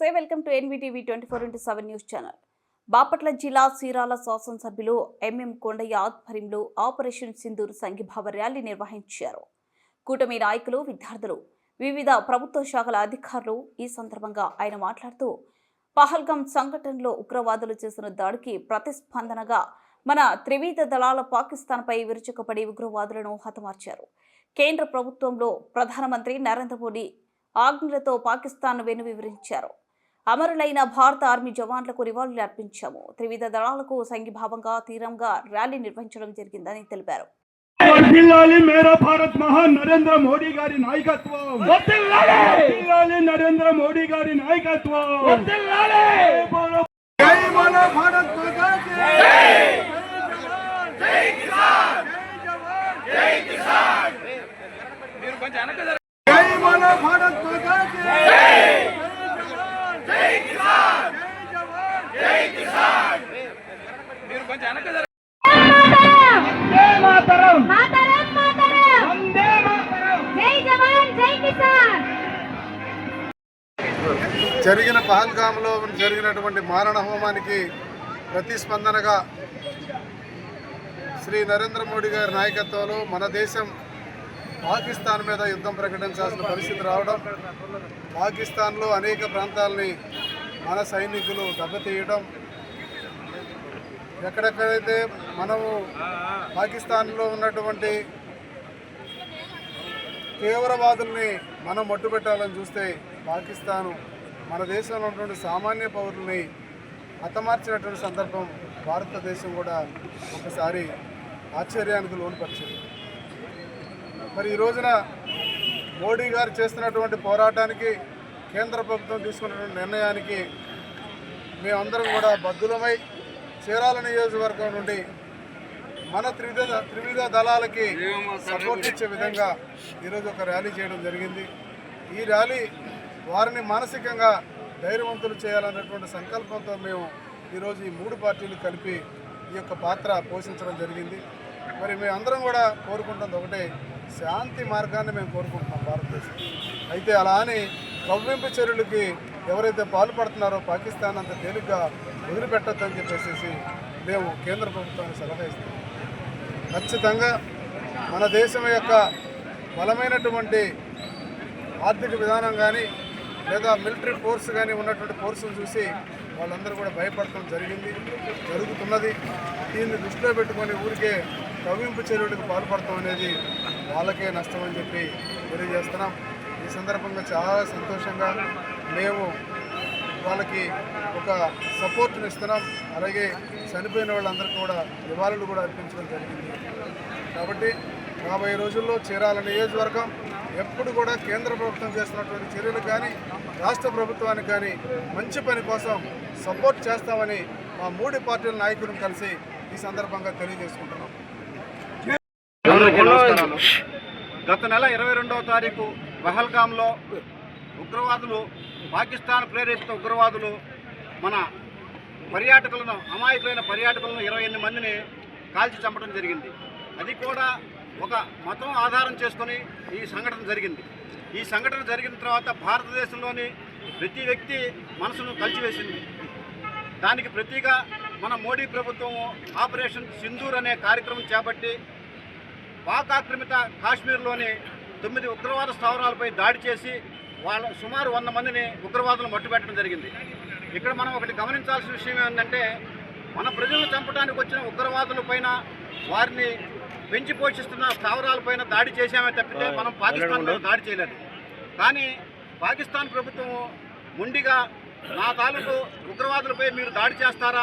నమస్తే. Welcome to NVTV twenty four into seven news channel. Bapatla జిల్లా సీరాల శాసనసభ్యులు MM Kondaiah ఆధ్వర్యంలో ఆపరేషన్ సింధూర్ సంఘీభావ ర్యాలీ నిర్వహించారు. కూటమి నాయకులు విద్యార్థులు వివిధ ప్రభుత్వ శాఖల అధికారులు ఈ సందర్భంగా ఆయన మాట్లాడుతూ పహల్గం సంఘటనలో ఉగ్రవాదులు చేసిన దాడికి ప్రతిస్పందనగా మన త్రివిధ దళాల పాకిస్తాన్పై విరుచుకుపడి ఉగ్రవాదులను హతమార్చారు. కేంద్ర ప్రభుత్వంలో ప్రధానమంత్రి నరేంద్ర మోడీ ఆజ్ఞలతో పాకిస్తాన్ వెను వివరించారు అమరులైన భారత ఆర్మీ జవాన్లకు నివాళులు అర్పించాము. త్రివిధ దళాలకు సంఘీభావంగా తీరంగా ర్యాలీ నిర్వహించడం జరిగిందని తెలిపారు. వర్ధిల్లాలి మేరా భారత్ మహాన్ నరేంద్ర మోడీ గారి నాయకత్వం. వర్ధిల్లాలి నరేంద్ర మోడీ గారి నాయకత్వం. జై మన భారత్ మాతా కీ జై జవాన్ జై కిసాన్ జై మన భారత్ మాతా కీ జవాన్ జై కిసాన్ జై జవాన్ జై కిసాన్ వందే మాతరం మాతరం మాతరం వందే మాతరం జై జవాన్ జై కిసాన్ జరిగిన పహల్గామ్లో జరిగినటువంటి మారణ హోమానికి ప్రతిస్పందనగా శ్రీ నరేంద్ర మోడీ గారి నాయకత్వంలో మన దేశం పాకిస్తాన్ మీద యుద్ధం ప్రకటించాల్సిన పరిస్థితి రావడం పాకిస్తాన్లో అనేక ప్రాంతాలని మన సైనికులు దెబ్బతీయడం ఎక్కడెక్కడైతే మనము పాకిస్తాన్లో ఉన్నటువంటి తీవ్రవాదుల్ని మనం మట్టుపెట్టాలని చూస్తే పాకిస్తాను మన దేశంలో ఉన్నటువంటి సామాన్య పౌరుల్ని హతమార్చినటువంటి సందర్భం భారతదేశం కూడా ఒకసారి ఆశ్చర్యానికి లోనుపరిచింది. మరి ఈ రోజున మోడీ గారు చేస్తున్నటువంటి పోరాటానికి కేంద్ర ప్రభుత్వం తీసుకున్నటువంటి నిర్ణయానికి మేమందరం కూడా బద్దులమై చీరాల నియోజకవర్గం నుండి మన త్రివిధ త్రివిధ దళాలకి సపోర్ట్ ఇచ్చే విధంగా ఈరోజు ఒక ర్యాలీ చేయడం జరిగింది. ఈ ర్యాలీ వారిని మానసికంగా ధైర్యవంతులు చేయాలన్నటువంటి సంకల్పంతో మేము ఈరోజు ఈ మూడు పార్టీలు కలిపి ఈ యొక్క పాత్ర పోషించడం జరిగింది. మరి మేమందరం కూడా కోరుకుంటుంది ఒకటే శాంతి మార్గాన్ని మేము కోరుకుంటున్నాం భారతదేశం. అయితే అలా అని కవ్వింపు చర్యలకి ఎవరైతే పాల్పడుతున్నారో పాకిస్తాన్ అంత తేలిగ్గా వదిలిపెట్టద్దని చెప్పేసి మేము కేంద్ర ప్రభుత్వానికి సలహా ఇస్తాం ఖచ్చితంగా మన దేశం యొక్క బలమైనటువంటి ఆర్థిక విధానం కానీ లేదా మిలిటరీ ఫోర్స్ కానీ ఉన్నటువంటి ఫోర్సును చూసి వాళ్ళందరూ కూడా భయపడటం జరిగింది జరుగుతున్నది. దీన్ని దృష్టిలో పెట్టుకొని ఊరికే కవింపు చర్యలకు పాల్పడటం అనేది వాళ్ళకే నష్టం అని చెప్పి తెలియజేస్తున్నాం. ఈ సందర్భంగా చాలా సంతోషంగా మేము వాళ్ళకి ఒక సపోర్ట్ని ఇస్తున్నాం. అలాగే చనిపోయిన వాళ్ళందరికీ కూడా నివాళులు కూడా అర్పించడం జరిగింది. కాబట్టి రాబోయే రోజుల్లో చీరాల నియోజకవర్గం ఎప్పుడు కూడా కేంద్ర ప్రభుత్వం చేస్తున్నటువంటి చర్యలు కానీ రాష్ట్ర ప్రభుత్వానికి కానీ మంచి పని కోసం సపోర్ట్ చేస్తామని మా మూడు పార్టీల నాయకులను కలిసి ఈ సందర్భంగా తెలియజేసుకుంటున్నాం. గత నెల ఇరవై రెండవ తారీఖు పహల్గాంలో ఉగ్రవాదులు పాకిస్తాన్ ప్రేరేపిత ఉగ్రవాదులు మన పర్యాటకులను అమాయకులైన పర్యాటకులను ఇరవై ఎనిమిది మందిని కాల్చి చంపడం జరిగింది. అది కూడా ఒక మతం ఆధారం చేసుకొని ఈ సంఘటన జరిగింది. ఈ సంఘటన జరిగిన తర్వాత భారతదేశంలోని ప్రతి వ్యక్తి మనసును కలిచివేసింది. దానికి ప్రతిగా మన మోడీ ప్రభుత్వం ఆపరేషన్ సింధూర్ అనే కార్యక్రమం చేపట్టి పాక్ ఆక్రమిత కాశ్మీర్లోని తొమ్మిది ఉగ్రవాద స్థావరాలపై దాడి చేసి వాళ్ళ సుమారు వంద మందిని ఉగ్రవాదులు మట్టుపెట్టడం జరిగింది. ఇక్కడ మనం ఒకటి గమనించాల్సిన విషయం ఏంటంటే మన ప్రజలను చంపడానికి వచ్చిన ఉగ్రవాదుల పైన వారిని పెంచి పోషిస్తున్న స్థావరాలపైన దాడి చేశామే తప్పితే మనం పాకిస్తాన్ మీద దాడి చేయలేదు. కానీ పాకిస్తాన్ ప్రభుత్వం ముండిగా నా తాలూకు ఉగ్రవాదులపై మీరు దాడి చేస్తారా?